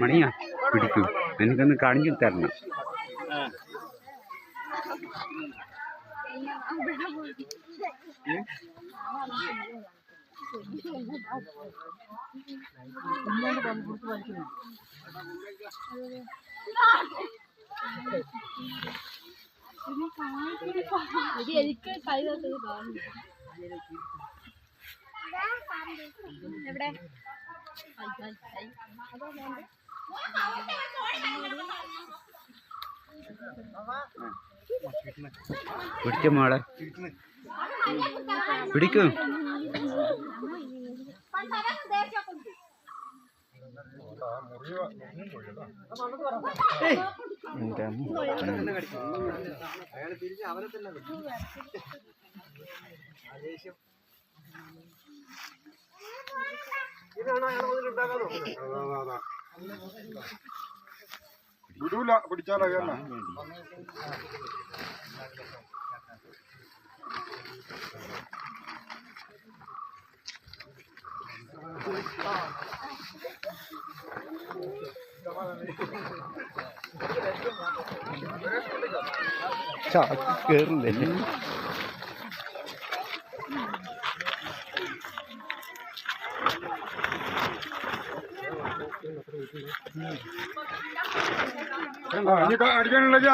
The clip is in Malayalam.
മണിയാ പിടിക്കൂ. എനിക്കൊന്ന് കാണിച്ചു തരണം. എനിക്ക് കൈ കാണുന്നു എവിടെ പിടിച്ച മോളെ പിടിക്കൂ എന്റെ അമ്മ. വിടൂല പിടിച്ചാലോ കേരള ചാക്ക് കേറില്ലേ? अड़क लगे